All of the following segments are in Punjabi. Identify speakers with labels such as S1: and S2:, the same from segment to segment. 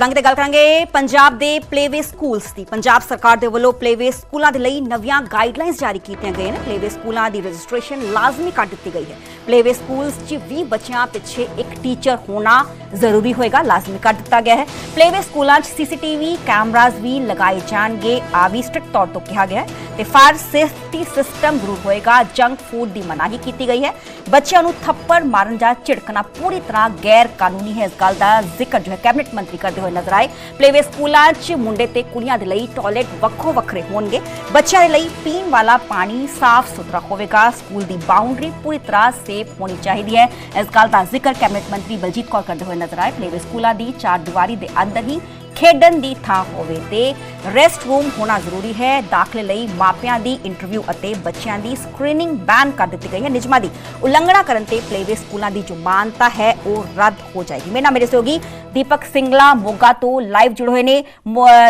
S1: ਰੰਗ ਤੇ ਗੱਲ ਕਰਾਂਗੇ ਪੰਜਾਬ ਦੇ ਪਲੇਵੇ ਸਕੂਲਸ ਦੀ। ਪੰਜਾਬ ਸਰਕਾਰ ਦੇ ਵੱਲੋਂ ਪਲੇਵੇ ਸਕੂਲਾਂ ਦੇ ਲਈ ਨਵੀਆਂ ਗਾਈਡਲਾਈਨਸ ਜਾਰੀ ਕੀਤੀਆਂ ਗਈਆਂ ਨੇ। ਪਲੇਵੇ ਸਕੂਲਾਂ ਦੀ ਰਜਿਸਟ੍ਰੇਸ਼ਨ ਲਾਜ਼ਮੀ ਕਰ ਦਿੱਤੀ ਗਈ ਹੈ। ਪਲੇਵੇ ਸਕੂਲਸ 'ਚ 20 ਬੱਚਿਆਂ ਪਿੱਛੇ ਇੱਕ ਟੀਚਰ ਹੋਣਾ ਜ਼ਰੂਰੀ ਹੋਏਗਾ, ਲਾਜ਼ਮੀ ਕਰ ਦਿੱਤਾ ਗਿਆ ਹੈ। ਪਲੇਵੇ ਸਕੂਲਾਂ 'ਚ ਸੀਸੀਟੀਵੀ ਕੈਮਰਾਜ਼ ਵੀ ਲਗਾਏ ਜਾਣਗੇ, ਆ ਵੀ ਸਟ੍ਰਿਕਟ ਤੌਰ ਤੋਂ ਕਿਹਾ ਗਿਆ ਹੈ। ਤੇ ਫਾਇਰ ਸੇਫਟੀ ਸਿਸਟਮ ਜ਼ਰੂਰ ਹੋਏਗਾ ਜੰਕ ਫੂਡ ਦੀ ਮਨਾਹੀ ਕੀਤੀ ਗਈ ਹੈ। ਬੱਚਿਆਂ ਨੂੰ ਥੱਪੜ ਮਾਰਨ ਜਾਂ ਝਿੜਕਣਾ ਪੂਰੀ ਤਰ੍ਹਾਂ ਗੈਰ ਕਾਨੂੰਨੀ ਹੈ। ਇਸ ਗੱਲ ਦਾ ਜ਼ਿਕਰ ਜੋ ਹੈ, ਕੈਬਨਿਟ ਮੰਤਰੀ ਕਰਦੇ ਹੋਏ ਨਜ਼ਰ ਆਏ। ਪਲੇਵੇ ਸਕੂਲਾਂ 'ਚ ਮੁੰਡੇ ਤੇ ਕੁੜੀਆਂ ਦੇ ਲਈ ਟਾਇਲਟ ਵੱਖੋ ਵੱਖਰੇ ਹੋਣਗੇ। ਬੱਚਿਆਂ ਦੇ ਲਈ ਪੀਣ ਵਾਲਾ ਪਾਣੀ ਸਾਫ਼ ਸੁਥਰਾ ਹੋਵੇਗਾ। ਸਕੂਲ ਦੀ ਬਾਉਂਡਰੀ ਪੂਰੀ ਤਰ੍ਹਾਂ ਸੇਫ ਹੋਣੀ ਚਾਹੀਦੀ ਹੈ। ਇਸ ਗੱਲ ਦਾ ਜ਼ਿਕਰ ਕੈਬਨਿਟ ਮੰਤਰੀ ਬਲਜੀਤ ਕੌਰ ਕਰਦੇ ਹੋਏ ਨਜ਼ਰ ਆਏ। ਪਲੇਵੇ ਸਕੂਲਾਂ ਦੀ ਚਾਰ ਦੀਵਾਰੀ ਦੇ ਅੰਦਰ ਹੀ ਖੇਡਣ ਦੀ ਥਾਂ ਹੋਵੇ ਤੇ ਰੈਸਟ ਰੂਮ ਹੋਣਾ ਜ਼ਰੂਰੀ ਹੈ। ਦਾਖਲੇ ਲਈ ਮਾਪਿਆਂ ਦੀ ਇੰਟਰਵਿਊ ਅਤੇ ਬੱਚਿਆਂ ਦੀ ਸਕਰੀਨਿੰਗ ਬੈਨ ਕਰ ਦਿੱਤੀ ਗਈ ਹੈ। ਨਿਯਮਾਂ ਦੀ ਉਲੰਘਣਾ ਕਰਨ ਤੇ ਪਲੇਵੇ ਸਕੂਲਾਂ ਦੀ ਜੋ ਮਾਨਤਾ ਹੈ, ਉਹ ਰੱਦ ਹੋ ਜਾਏਗੀ। ਮੇਰੇ ਨਾਲ ਮੇਰੇ ਸਹਿਯੋਗੀ ਦੀਪਕ ਸਿੰਗਲਾ ਮੋਗਾ ਤੋਂ ਲਾਈਵ ਜੁੜੇ ਹੋਏ ਨੇ।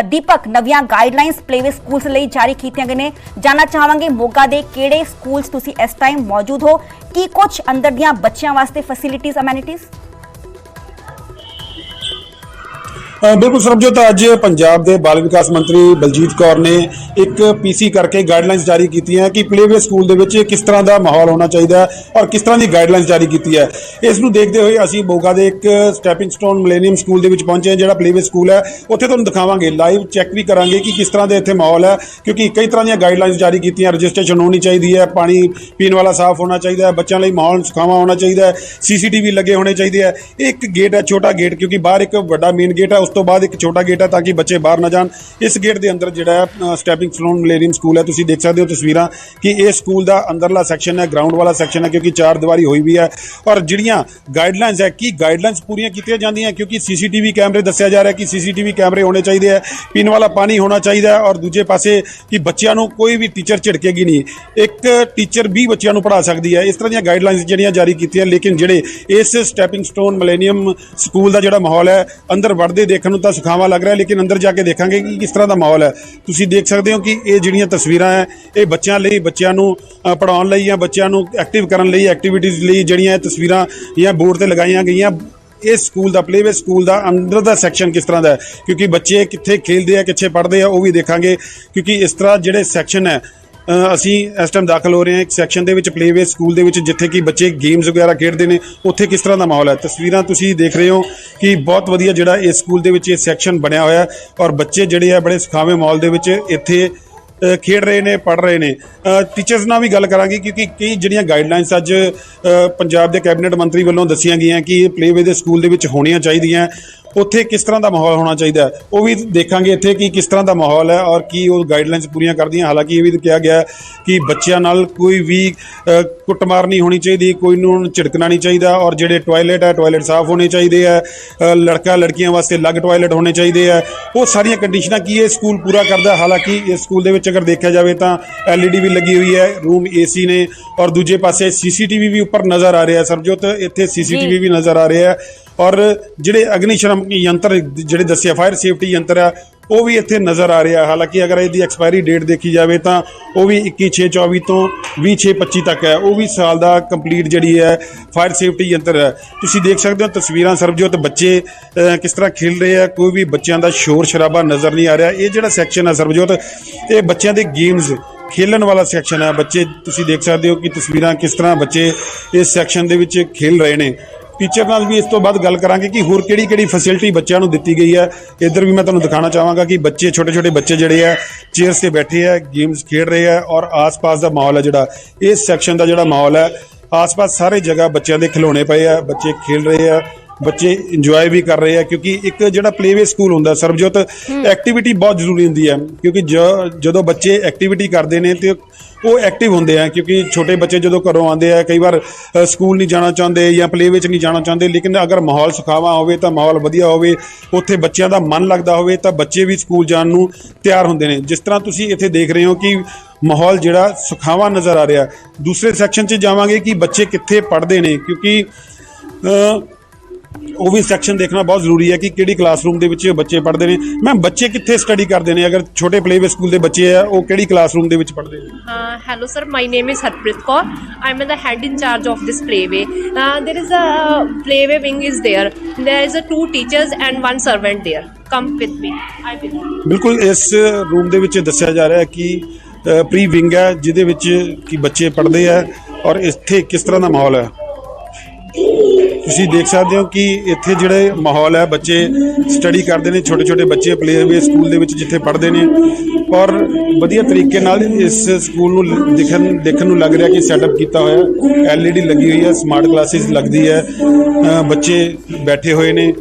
S1: ਦੀਪਕ, ਨਵੀਆਂ ਗਾਈਡਲਾਈਨਸ ਪਲੇਵੇ ਸਕੂਲਸ ਲਈ ਜਾਰੀ ਕੀਤੀਆਂ ਗਈਆਂ ਨੇ। ਜਾਨਣਾ ਚਾਹਾਂਗੇ ਮੋਗਾ ਦੇ ਕਿਹੜੇ ਸਕੂਲਸ ਤੁਸੀਂ ਇਸ ਟਾਈਮ ਮੌਜੂਦ ਹੋ? ਕੀ ਕੁਝ ਅੰਦਰ ਦੀਆਂ ਬੱਚਿਆਂ ਵਾਸਤੇ ਫੈਸਿਲਿਟੀਜ਼ ਅਮੈਨਿਟੀਜ਼
S2: ਬਿਲਕੁਲ ਸਰਬਜੋਤ, ਅੱਜ ਪੰਜਾਬ ਦੇ ਬਾਲ ਵਿਕਾਸ ਮੰਤਰੀ ਬਲਜੀਤ ਕੌਰ ਨੇ ਇੱਕ ਪੀਸੀ ਕਰਕੇ ਗਾਈਡਲਾਈਨਸ ਜਾਰੀ ਕੀਤੀਆਂ ਕਿ ਪਲੇਵੇ ਸਕੂਲ ਦੇ ਵਿੱਚ ਕਿਸ ਤਰ੍ਹਾਂ ਦਾ ਮਾਹੌਲ ਹੋਣਾ ਚਾਹੀਦਾ ਹੈ ਔਰ ਕਿਸ ਤਰ੍ਹਾਂ ਦੀ ਗਾਈਡਲਾਈਨਸ ਜਾਰੀ ਕੀਤੀ ਹੈ। ਇਸ ਨੂੰ ਦੇਖਦੇ ਹੋਏ ਅਸੀਂ ਮੋਗਾ ਦੇ ਇੱਕ ਸਟੈਪਿੰਗ ਸਟੋਨ ਮਿਲੇਨੀਅਮ ਸਕੂਲ ਦੇ ਵਿੱਚ ਪਹੁੰਚੇ ਹਾਂ, ਜਿਹੜਾ ਪਲੇਵੇ ਸਕੂਲ ਹੈ। ਉੱਥੇ ਤੁਹਾਨੂੰ ਦਿਖਾਵਾਂਗੇ ਲਾਈਵ ਚੈੱਕ ਵੀ ਕਰਾਂਗੇ ਕਿ ਕਿਸ ਤਰ੍ਹਾਂ ਦੇ ਇੱਥੇ ਮਾਹੌਲ ਹੈ, ਕਿਉਂਕਿ ਕਈ ਤਰ੍ਹਾਂ ਦੀਆਂ ਗਾਈਡਲਾਈਨਸ ਜਾਰੀ ਕੀਤੀਆਂ ਰਜਿਸਟ੍ਰੇਸ਼ਨ ਹੋਣੀ ਚਾਹੀਦੀ ਹੈ, ਪਾਣੀ ਪੀਣ ਵਾਲਾ ਸਾਫ਼ ਹੋਣਾ ਚਾਹੀਦਾ ਹੈ, ਬੱਚਿਆਂ ਲਈ ਮਾਹੌਲ ਸੁਖਾਵਾਂ ਹੋਣਾ ਚਾਹੀਦਾ ਹੈ ਸੀਸੀਟੀਵੀ ਲੱਗੇ ਹੋਣੇ ਚਾਹੀਦੇ ਹੈ। ਇਹ ਇੱਕ ਗੇਟ ਹੈ, ਛੋਟਾ ਗੇਟ ਕਿਉਂਕਿ ਬਾਹਰ ਇੱਕ ਵੱਡਾ ਮੇਨ ਗੇਟ ਹੈ ਉਸ ਤੋਂ ਬਾਅਦ ਇੱਕ ਛੋਟਾ ਗੇਟ ਹੈ ਤਾਂ ਕਿ ਬੱਚੇ ਬਾਹਰ ਨਾ ਜਾਣ। ਇਸ ਗੇਟ ਦੇ ਅੰਦਰ ਜਿਹੜਾ ਸਟੈਪਿੰਗ ਸਲੋਨ ਮਲੇਰੀਅਮ ਸਕੂਲ ਹੈ। ਤੁਸੀਂ ਦੇਖ ਸਕਦੇ ਹੋ ਤਸਵੀਰਾਂ ਕਿ ਇਹ ਸਕੂਲ ਦਾ ਅੰਦਰਲਾ ਸੈਕਸ਼ਨ ਹੈ ਗਰਾਊਂਡ ਵਾਲਾ ਸੈਕਸ਼ਨ ਹੈ, ਕਿਉਂਕਿ ਚਾਰ ਦੀਵਾਰੀ ਹੋਈ ਵੀ ਹੈ। ਔਰ ਜਿਹੜੀਆਂ ਗਾਈਡਲਾਈਨਸ ਹੈ, ਕੀ ਗਾਈਡਲਾਈਨਸ ਪੂਰੀਆਂ ਕੀਤੀਆਂ ਜਾਂਦੀਆਂ? ਕਿਉਂਕਿ ਸੀਸੀਟੀਵੀ ਕੈਮਰੇ ਦੱਸਿਆ ਜਾ ਰਿਹਾ ਕਿ ਸੀਸੀਟੀਵੀ ਕੈਮਰੇ ਹੋਣੇ ਚਾਹੀਦੇ ਹੈ, ਪੀਣ ਵਾਲਾ ਪਾਣੀ ਹੋਣਾ ਚਾਹੀਦਾ ਹੈ। ਔਰ ਦੂਜੇ ਪਾਸੇ ਕਿ ਬੱਚਿਆਂ ਨੂੰ ਕੋਈ ਵੀ ਟੀਚਰ ਝਿੜਕੇਗੀ ਨਹੀਂ। ਇੱਕ ਟੀਚਰ 20 ਬੱਚਿਆਂ ਨੂੰ ਪੜ੍ਹਾ ਸਕਦੀ ਹੈ। ਇਸ ਤਰ੍ਹਾਂ ਦੀਆਂ ਗਾਈਡਲਾਈਨਸ ਜਿਹੜੀਆਂ ਜਾਰੀ ਕੀਤੀਆਂ, ਲੇਕਿਨ ਜਿਹੜੇ ਇਸ ਸਟੈਪਿੰਗ ਸਟੋਨ ਮਿਲੇਨੀਅਮ ਸਕੂਲ ਦਾ ਜਿਹੜਾ ਮਾਹੌਲ ਹੈ, ਅੰਦਰ ਵੜਦੇ ਦੇਖਣ ਨੂੰ ਤਾਂ ਸੁਖਾਵਾਂ ਲੱਗ ਰਿਹਾ ਲੇਕਿਨ ਅੰਦਰ ਜਾ ਕੇ ਦੇਖਾਂਗੇ ਕਿ ਕਿਸ ਤਰ੍ਹਾਂ ਦਾ ਮਾਹੌਲ ਹੈ। ਤੁਸੀਂ ਦੇਖ ਸਕਦੇ ਹੋ ਕਿ ਇਹ ਜਿਹੜੀਆਂ ਤਸਵੀਰਾਂ ਹੈ ਇਹ ਬੱਚਿਆਂ ਲਈ ਬੱਚਿਆਂ ਨੂੰ ਅ, ਪੜ੍ਹਾਉਣ ਲਈ ਜਾਂ ਬੱਚਿਆਂ ਨੂੰ ਐਕਟਿਵ ਕਰਨ ਲਈ ਐਕਟੀਵਿਟੀਜ਼ ਲਈ ਜਿਹੜੀਆਂ ਇਹ ਤਸਵੀਰਾਂ ਜਾਂ ਬੋਰਡ ਤੇ ਲਗਾਈਆਂ ਗਈਆਂ ਇਸ ਸਕੂਲ ਦਾ ਪਲੇਵੇ ਸਕੂਲ ਦਾ ਅੰਡਰ ਦਾ ਸੈਕਸ਼ਨ ਕਿਸ ਤਰ੍ਹਾਂ ਦਾ ਹੈ? ਕਿਉਂਕਿ ਬੱਚੇ ਕਿੱਥੇ ਖੇਡਦੇ ਆ ਕਿੱਥੇ ਪੜ੍ਹਦੇ ਆ ਉਹ ਵੀ ਦੇਖਾਂਗੇ। ਕਿਉਂਕਿ ਇਸ ਤਰ੍ਹਾਂ ਜਿਹੜੇ ਸੈਕਸ਼ਨ ਹੈ ਅਸੀਂ ਇਸ ਟਾਈਮ ਦਾਖਲ ਹੋ ਰਹੇ ਹਾਂ ਇੱਕ ਸੈਕਸ਼ਨ ਦੇ ਵਿੱਚ ਪਲੇਵੇ ਸਕੂਲ ਦੇ ਵਿੱਚ, ਜਿੱਥੇ ਕਿ ਬੱਚੇ ਗੇਮਸ ਵਗੈਰਾ ਖੇਡਦੇ ਨੇ। ਉੱਥੇ ਕਿਸ ਤਰ੍ਹਾਂ ਦਾ ਮਾਹੌਲ ਹੈ? ਤਸਵੀਰਾਂ ਤੁਸੀਂ ਦੇਖ ਰਹੇ ਹੋ ਕਿ ਬਹੁਤ ਵਧੀਆ ਜਿਹੜਾ ਇਸ ਸਕੂਲ ਦੇ ਵਿੱਚ ਇਹ ਸੈਕਸ਼ਨ ਬਣਿਆ ਹੋਇਆ ਔਰ ਬੱਚੇ ਜਿਹੜੇ ਆ ਬੜੇ ਸੁਖਾਵੇਂ ਮਾਹੌਲ ਦੇ ਵਿੱਚ ਇੱਥੇ ਖੇਡ ਰਹੇ ਨੇ ਪੜ ਰਹੇ ਨੇ। ਟੀਚਰਸ ਨਾਲ ਵੀ ਗੱਲ ਕਰਾਂਗੇ ਕਿਉਂਕਿ ਕਈ ਜਿਹੜੀਆਂ ਗਾਈਡਲਾਈਨਸ ਅੱਜ ਪੰਜਾਬ ਦੇ ਕੈਬਨਿਟ ਮੰਤਰੀ ਵੱਲੋਂ ਦੱਸੀਆਂ ਗਈਆਂ ਕਿ ਇਹ ਪਲੇਵੇ ਦੇ ਸਕੂਲ ਦੇ ਵਿੱਚ ਹੋਣੀਆਂ ਚਾਹੀਦੀਆਂ। ਉੱਥੇ ਕਿਸ ਤਰ੍ਹਾਂ ਦਾ ਮਾਹੌਲ ਹੋਣਾ ਚਾਹੀਦਾ ਹੈ, ਉਹ ਵੀ ਦੇਖਾਂਗੇ ਇੱਥੇ ਕਿ ਕਿਸ ਤਰ੍ਹਾਂ ਦਾ ਮਾਹੌਲ ਹੈ ਔਰ ਕੀ ਉਹ ਗਾਈਡਲਾਈਨਸ ਪੂਰੀਆਂ ਕਰਦੀਆਂ। ਹਾਲਾਂਕਿ ਇਹ ਵੀ ਕਿਹਾ ਗਿਆ ਕਿ ਬੱਚਿਆਂ ਨਾਲ ਕੋਈ ਵੀ ਕੁੱਟਮਾਰ ਨਹੀਂ ਹੋਣੀ ਚਾਹੀਦੀ ਕੋਈ ਨੂੰ ਝਿੜਕਣਾ ਨਹੀਂ ਚਾਹੀਦਾ ਔਰ ਜਿਹੜੇ ਟਾਇਲਟ ਹੈ ਟਾਇਲਟ ਸਾਫ਼ ਹੋਣੇ ਚਾਹੀਦੇ ਹੈ ਲੜਕਾ ਲੜਕੀਆਂ ਵਾਸਤੇ ਅਲੱਗ ਟਾਇਲਟ ਹੋਣੇ ਚਾਹੀਦੇ ਹੈ। ਉਹ ਸਾਰੀਆਂ ਕੰਡੀਸ਼ਨਾਂ ਕੀ ਇਹ ਸਕੂਲ ਪੂਰਾ ਕਰਦਾ। ਹਾਲਾਂਕਿ ਇਸ ਸਕੂਲ ਦੇ ਵਿੱਚ ਅਗਰ ਦੇਖਿਆ ਜਾਵੇ ਤਾਂ ਐਲਈਡੀ ਵੀ ਲੱਗੀ ਹੋਈ ਹੈ ਰੂਮ ਏਸੀ ਨੇ ਔਰ ਦੂਜੇ ਪਾਸੇ ਸੀਸੀਟੀਵੀ ਵੀ ਉੱਪਰ ਨਜ਼ਰ ਆ ਰਿਹਾ ਹੈ। ਸਰਜੋਤ ਇੱਥੇ ਸੀਸੀਟੀਵੀ ਵੀ ਨਜ਼ਰ ਆ ਰਿਹਾ ਹੈ। ਔਰ ਜਿਹੜੇ ਅਗਨੀਸ਼ਰਮ ਯੰਤਰ ਜਿਹੜੇ ਦੱਸਿਆ ਫਾਇਰ ਸੇਫਟੀ ਯੰਤਰ ਆ, ਉਹ ਵੀ ਇੱਥੇ ਨਜ਼ਰ ਆ ਰਿਹਾ। ਹਾਲਾਂਕਿ ਅਗਰ ਇਹਦੀ ਐਕਸਪਾਇਰੀ ਡੇਟ ਦੇਖੀ ਜਾਵੇ ਤਾਂ ਉਹ ਵੀ 21/6/24 ਤੋਂ 20/6/25 ਤੱਕ ਹੈ। ਉਹ ਵੀ ਸਾਲ ਦਾ ਕੰਪਲੀਟ ਜਿਹੜੀ ਹੈ ਫਾਇਰ ਸੇਫਟੀ ਯੰਤਰ ਹੈ। ਤੁਸੀਂ ਦੇਖ ਸਕਦੇ ਹੋ ਤਸਵੀਰਾਂ ਸਰਬਜੋਤ ਬੱਚੇ ਕਿਸ ਤਰ੍ਹਾਂ ਖੇਡ ਰਹੇ ਆ। ਕੋਈ ਵੀ ਬੱਚਿਆਂ ਦਾ ਸ਼ੋਰ ਸ਼ਰਾਬਾ ਨਜ਼ਰ ਨਹੀਂ ਆ ਰਿਹਾ। ਇਹ ਜਿਹੜਾ ਸੈਕਸ਼ਨ ਹੈ ਸਰਬਜੋਤ, ਇਹ ਬੱਚਿਆਂ ਦੇ ਗੇਮਸ ਖੇਲਣ ਵਾਲਾ ਸੈਕਸ਼ਨ ਹੈ ਬੱਚੇ, ਤੁਸੀਂ ਦੇਖ ਸਕਦੇ ਹੋ ਕਿ ਤਸਵੀਰਾਂ ਕਿਸ ਤਰ੍ਹਾਂ ਬੱਚੇ ਇਸ ਸੈਕਸ਼ਨ ਦੇ ਵਿੱਚ ਖੇਲ ਰਹੇ ਨੇ। ਟੀਚਰ ਨਾਲ ਵੀ ਇਸ ਤੋਂ ਬਾਅਦ ਗੱਲ ਕਰਾਂਗੇ ਕਿ ਹੋਰ ਕਿਹੜੀ ਕਿਹੜੀ ਫੈਸਿਲਿਟੀ ਬੱਚਿਆਂ ਨੂੰ ਦਿੱਤੀ ਗਈ ਹੈ। ਇੱਧਰ ਵੀ ਮੈਂ ਤੁਹਾਨੂੰ ਦਿਖਾਣਾ ਚਾਹਾਂਗਾ ਕਿ ਬੱਚੇ, ਛੋਟੇ ਛੋਟੇ ਬੱਚੇ ਜਿਹੜੇ ਆ ਚੇਅਰਸ ਤੇ ਬੈਠੇ ਆ ਗੇਮਸ ਖੇਡ ਰਹੇ ਆ ਔਰ ਆਸ-ਪਾਸ ਦਾ ਮਾਹੌਲ ਹੈ ਜਿਹੜਾ। ਇਸ ਸੈਕਸ਼ਨ ਦਾ ਜਿਹੜਾ ਮਾਹੌਲ ਹੈ, ਆਸ-ਪਾਸ ਸਾਰੇ ਜਗ੍ਹਾ ਬੱਚਿਆਂ ਦੇ ਖਿਡੌਣੇ ਪਏ ਆ, ਬੱਚੇ ਖੇਡ ਰਹੇ ਆ। ਬੱਚੇ ਇੰਜੋਏ ਵੀ ਕਰ ਰਹੇ ਆ ਕਿਉਂਕਿ ਇੱਕ ਜਿਹੜਾ ਪਲੇਵੇ ਸਕੂਲ ਹੁੰਦਾ ਸਰਬਜੋਤ ਐਕਟੀਵਿਟੀ ਬਹੁਤ ਜ਼ਰੂਰੀ ਹੁੰਦੀ ਹੈ ਕਿਉਂਕਿ ਜਦੋਂ ਬੱਚੇ ਐਕਟੀਵਿਟੀ ਕਰਦੇ ਨੇ ਤੇ ਉਹ ਐਕਟਿਵ ਹੁੰਦੇ ਆ ਕਿਉਂਕਿ ਛੋਟੇ ਬੱਚੇ ਜਦੋਂ ਘਰੋਂ ਆਉਂਦੇ ਆ ਕਈ ਵਾਰ ਸਕੂਲ ਨਹੀਂ ਜਾਣਾ ਚਾਹੁੰਦੇ ਜਾਂ ਪਲੇ ਵਿੱਚ ਨਹੀਂ ਜਾਣਾ ਚਾਹੁੰਦੇ ਲੇਕਿਨ ਅਗਰ ਮਾਹੌਲ ਸੁਖਾਵਾ ਹੋਵੇ ਤਾਂ ਮਾਹੌਲ ਵਧੀਆ ਹੋਵੇ ਉੱਥੇ ਬੱਚਿਆਂ ਦਾ ਮਨ ਲੱਗਦਾ ਹੋਵੇ ਤਾਂ ਬੱਚੇ ਵੀ ਸਕੂਲ ਜਾਣ ਨੂੰ ਤਿਆਰ ਹੁੰਦੇ ਨੇ। ਜਿਸ ਤਰ੍ਹਾਂ ਤੁਸੀਂ ਇੱਥੇ ਦੇਖ ਰਹੇ ਹੋ ਕਿ ਮਾਹੌਲ ਜਿਹੜਾ ਸੁਖਾਵਾ ਨਜ਼ਰ ਆ ਰਿਹਾ। ਦੂਸਰੇ ਸੈਕਸ਼ਨ 'ਚ ਜਾਵਾਂਗੇ ਕਿ ਬੱਚੇ ਕਿੱਥੇ ਪੜ੍ਹਦੇ ਨੇ ਕਿਉਂਕਿ ਉਹ ਵੀ ਸੈਕਸ਼ਨ ਦੇਖਣਾ ਬਹੁਤ ਜ਼ਰੂਰੀ ਹੈ ਕਿ ਕਿਹੜੀ ਕਲਾਸਰੂਮ ਦੇ ਵਿੱਚ ਬੱਚੇ ਪੜ੍ਹਦੇ ਨੇ ਮੈਂ ਬੱਚੇ ਕਿੱਥੇ ਸਟੱਡੀ ਕਰਦੇ ਨੇ ਅਗਰ ਛੋਟੇ ਪਲੇਵੇ ਸਕੂਲ ਦੇ ਬੱਚੇ ਆ ਉਹ ਕਿਹੜੀ ਕਲਾਸਰੂਮ ਦੇ ਵਿੱਚ ਪੜ੍ਹਦੇ ਨੇ
S3: Uh, sir. My name is Harpreet Kaur. I'm the head in charge of this playway. Uh, there is a playway wing is there. There is a two teachers and one servant there. come with me. I will.
S2: ਬਿਲਕੁਲ ਇਸ ਰੂਮ ਦੇ ਵਿੱਚ ਦੱਸਿਆ ਜਾ ਰਿਹਾ ਹੈ ਕਿ ਪ੍ਰੀ ਵਿੰਗ ਹੈ ਜਿਹਦੇ ਵਿੱਚ ਕਿ ਬੱਚੇ ਪੜ੍ਹਦੇ ਆ ਔਰ ਇੱਥੇ ਕਿਸ ਤਰ੍ਹਾਂ ਦਾ ਮਾਹੌਲ ਹੈ ਤੁਸੀਂ ਦੇਖ ਸਕਦੇ ਹੋ ਕਿ ਇੱਥੇ ਜਿਹੜੇ ਮਾਹੌਲ ਹੈ, ਬੱਚੇ ਸਟੱਡੀ ਕਰਦੇ ਨੇ, ਛੋਟੇ ਛੋਟੇ ਬੱਚੇ ਪਲੇਵੇ ਸਕੂਲ ਦੇ ਵਿੱਚ ਜਿੱਥੇ ਪੜ੍ਹਦੇ ਨੇ। ਔਰ ਵਧੀਆ ਤਰੀਕੇ ਨਾਲ ਇਸ ਸਕੂਲ ਨੂੰ ਲ- ਦੇਖਣ ਨੂੰ ਲੱਗ ਰਿਹਾ ਕਿ ਸੈਟਅਪ ਕੀਤਾ ਹੋਇਆ ਐਲਈਡੀ ਲੱਗੀ ਹੋਈ ਹੈ ਸਮਾਰਟ ਕਲਾਸਿਸ ਲੱਗਦੀ ਹੈ। ਬੱਚੇ ਬੈਠੇ ਹੋਏ ਨੇ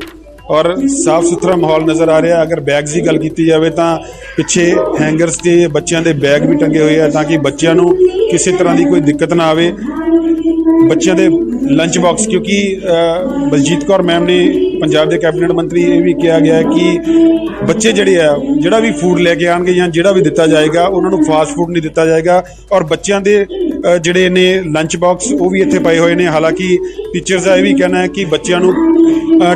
S2: ਔਰ ਸਾਫ਼ ਸੁਥਰਾ ਮਾਹੌਲ ਨਜ਼ਰ ਆ ਰਿਹਾ ਅਗਰ ਬੈਗਸ ਦੀ ਗੱਲ ਕੀਤੀ ਜਾਵੇ ਤਾਂ ਪਿੱਛੇ ਹੈਂਗਰਸ ਤੇ ਬੱਚਿਆਂ ਦੇ ਬੈਗ ਵੀ ਟੰਗੇ ਹੋਏ ਆ ਤਾਂ ਕਿ ਬੱਚਿਆਂ ਨੂੰ ਕਿਸੇ ਤਰ੍ਹਾਂ ਦੀ ਕੋਈ ਦਿੱਕਤ ਨਾ ਆਵੇ। ਬੱਚਿਆਂ ਦੇ ਲੰਚ ਬਾਕਸ ਕਿਉਂਕਿ ਬਲਜੀਤ ਕੌਰ ਮੈਮ ਨੇ ਪੰਜਾਬ ਦੇ ਕੈਬਨਿਟ ਮੰਤਰੀ ਇਹ ਵੀ ਕਿਹਾ ਗਿਆ ਕਿ ਬੱਚੇ ਜਿਹੜੇ ਆ, ਜਿਹੜਾ ਵੀ ਫੂਡ ਲੈ ਕੇ ਆਣਗੇ ਜਾਂ ਜਿਹੜਾ ਵੀ ਦਿੱਤਾ ਜਾਏਗਾ, ਉਹਨਾਂ ਨੂੰ ਫਾਸਟ ਫੂਡ ਨਹੀਂ ਦਿੱਤਾ ਜਾਏਗਾ ਔਰ ਬੱਚਿਆਂ ਦੇ ਜਿਹੜੇ ਨੇ ਲੰਚ ਬਾਕਸ ਉਹ ਵੀ ਇੱਥੇ ਪਏ ਹੋਏ ਨੇ। ਹਾਲਾਂਕਿ ਟੀਚਰਸ ਦਾ ਇਹ ਵੀ ਕਹਿਣਾ ਹੈ ਕਿ ਬੱਚਿਆਂ ਨੂੰ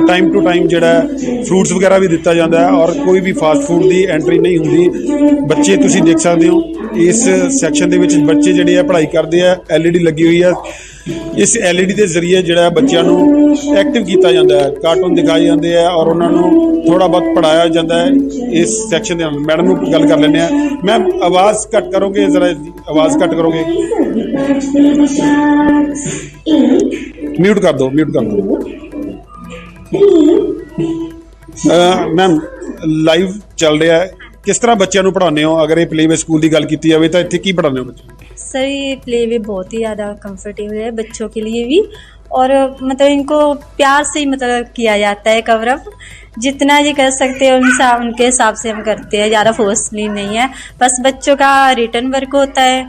S2: ਟਾਈਮ ਟੂ ਟਾਈਮ ਜਿਹੜਾ ਫਰੂਟਸ ਵਗੈਰਾ ਵੀ ਦਿੱਤਾ ਜਾਂਦਾ ਹੈ ਔਰ ਕੋਈ ਵੀ ਫਾਸਟ ਫੂਡ ਦੀ ਐਂਟਰੀ ਨਹੀਂ ਹੁੰਦੀ। ਬੱਚੇ ਤੁਸੀਂ ਦੇਖ ਸਕਦੇ ਹੋ, ਇਸ ਸੈਕਸ਼ਨ ਦੇ ਵਿੱਚ ਬੱਚੇ ਜਿਹੜੇ ਆ ਪੜ੍ਹਾਈ ਕਰਦੇ ਆ ਐਲਈਡੀ ਲੱਗੀ ਹੋਈ ਹੈ ਇਸ ਐਲਈਡੀ ਦੇ ਜ਼ਰੀਏ ਜਿਹੜਾ ਬੱਚਿਆਂ ਨੂੰ ਐਕਟਿਵ ਕੀਤਾ ਜਾਂਦਾ ਹੈ। ਕਾਰਟੂਨ ਦਿਖਾਏ ਜਾਂਦੇ ਆ ਔਰ ਉਹਨਾਂ ਨੂੰ ਥੋੜਾ ਬਹੁਤ ਪੜਾਇਆ ਜਾਂਦਾ ਹੈ। ਇਸ ਸੈਕਸ਼ਨ ਦੇ ਮੈਡਮ ਨੂੰ ਗੱਲ ਕਰ ਲੈਂਦੇ ਆ ਮੈਮ ਆਵਾਜ਼ ਘੱਟ ਕਰੋਗੇ? ਜ਼ਰਾ ਆਵਾਜ਼ ਘੱਟ ਕਰੋਗੇ? ਮਿਊਟ ਕਰ ਦਿਓ ਮਿਊਟ ਕਰ ਦਿਓ। ਮੈਮ ਲਾਈਵ ਚੱਲ ਰਿਹਾ ਹੈ। ਕਿਸ ਤਰ੍ਹਾਂ ਬੱਚਿਆਂ ਨੂੰ ਪੜ੍ਹਾਉਂਦੇ ਹੋ? ਅਗਰ ਇਹ ਪਲੇਵੇ ਸਕੂਲ ਦੀ ਗੱਲ ਕੀਤੀ ਜਾਵੇ ਤਾਂ ਇੱਥੇ ਕੀ ਪੜ੍ਹਾਉਂਦੇ ਹੋ ਬੱਚੇ?
S4: सर, ये प्ले वे बहुत ही ज़्यादा कंफर्टेबल है बच्चों के लिए भी। और मतलब इनको प्यार से ही मतलब किया जाता है कवर अप जितना ये कर सकते हैं, उन सा- उनके हिसाब से हम करते हैं, ज़्यादा फोर्सली नहीं है। बस बच्चों का रिटर्न वर्क होता है।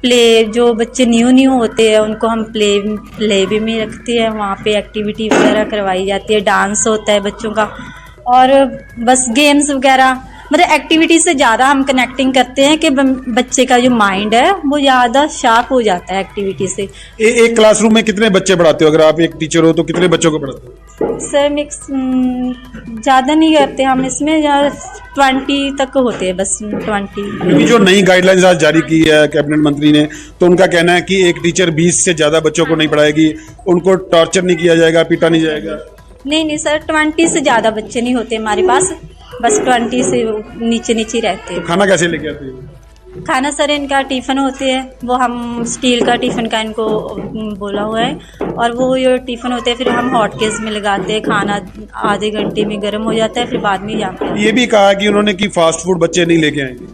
S4: प्ले जो बच्चे न्यू न्यू होते हैं, उनको हम प्ले प्ले वे में रखते हैं। वहाँ पे एक्टिविटी वगैरह करवाई जाती है। डांस होता है बच्चों का। और, बस गेम्स वगैरह। मतलब एक्टिविटी से ज़्यादा हम कनेक्टिंग करते हैं कि बच्चे का जो माइंड है वो ज़्यादा शार्प हो जाता है एक्टिविटी से।
S2: ए, एक क्लासरूम में कितने बच्चे पढ़ाते हो? अगर आप एक टीचर हो तो कितने बच्चों को पढ़ाते हो?
S4: सर मिक्स ज़्यादा नहीं करते हम इसमें ट्वेंटी तक होते हैं बस ट्वेंटी
S2: क्योंकि जो नई गाइडलाइंस आज जारी की है कैबिनेट मंत्री ने तो उनका कहना है कि एक टीचर 20 से ज़्यादा बच्चों को नहीं पढ़ाएगी उनको टॉर्चर नहीं किया जाएगा पीटा नहीं जाएगा।
S4: नहीं नहीं सर ट्वेंटी से ज़्यादा बच्चे नहीं होते हमारे पास। बस ट्वेंटी से नीचे नीचे रहते हैं
S2: तो खाना कैसे लेके आते हो
S4: खाना सर इनका टिफ़िन होते हैं वो हम स्टील का टिफ़िन का इनको अम, बोला हुआ है और वो जो टिफ़िन होते हैं फिर हम हॉट केस में लगाते हैं खाना आधे घंटे में गर्म हो जाता है फिर बाद में जाते हैं
S2: ये भी कहा कि उन्होंने कि फास्ट फूड बच्चे नहीं लेके आएंगे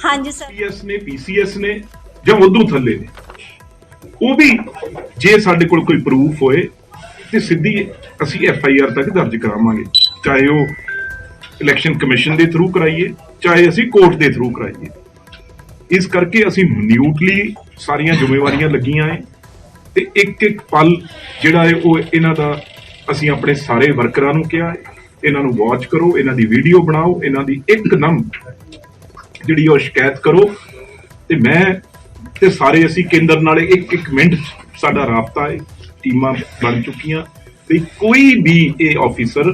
S4: हाँ जी सर
S5: ਪੀਐਸ ਨੇ ਪੀਸੀਐਸ ਨੇ ਜਾਂ ਉਦੋਂ ਥੱਲੇ ਨੇ ਉਹ ਵੀ ਜੇ ਸਾਡੇ ਕੋਲ ਕੋਈ ਪ੍ਰੂਫ ਹੋਏ ਤੇ ਸਿੱਧੀ ਅਸੀਂ ਐਫ ਆਈ ਆਰ ਤੱਕ ਦਰਜ ਕਰਾਵਾਂਗੇ ਚਾਹੇ ਉਹ ਇਲੈਕਸ਼ਨ ਕਮਿਸ਼ਨ ਦੇ ਥਰੂ ਕਰਾਈਏ, ਚਾਹੇ ਅਸੀਂ ਕੋਰਟ ਦੇ ਥਰੂ ਕਰਾਈਏ। ਇਸ ਕਰਕੇ ਅਸੀਂ ਮਨਿਊਟਲੀ ਸਾਰੀਆਂ ਜ਼ਿੰਮੇਵਾਰੀਆਂ ਲੱਗੀਆਂ ਏ ਤੇ ਇੱਕ ਇੱਕ ਪਲ ਜਿਹੜਾ ਹੈ ਉਹ ਇਹਨਾਂ ਦਾ ਅਸੀਂ ਆਪਣੇ ਸਾਰੇ ਵਰਕਰਾਂ ਨੂੰ ਕਿਹਾ ਹੈ ਇਹਨਾਂ ਨੂੰ ਵਾਚ ਕਰੋ, ਇਹਨਾਂ ਦੀ ਵੀਡੀਓ ਬਣਾਓ, ਇਹਨਾਂ ਦੀ ਇੱਕ ਨਮ ਜਿਹੜੀ ਉਹ ਸ਼ਿਕਾਇਤ ਕਰੋ ਤੇ ਮੈਂ ਤੇ ਸਾਰੇ ਅਸੀਂ ਕੇਂਦਰ ਨਾਲ ਇੱਕ ਇੱਕ ਮਿੰਟ ਸਾਡਾ ਰਾਬਤਾ ਹੈ ਟੀਮਾਂ ਬਣ ਚੁੱਕੀਆਂ ਤੇ ਕੋਈ ਵੀ ਇਹ ਆਫੀਸਰ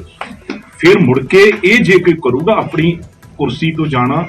S5: ਫਿਰ ਮੁੜ ਕੇ ਇਹ ਜੇ ਕੋਈ ਕਰੂਗਾ ਆਪਣੀ ਕੁਰਸੀ ਤੋਂ ਜਾਣਾ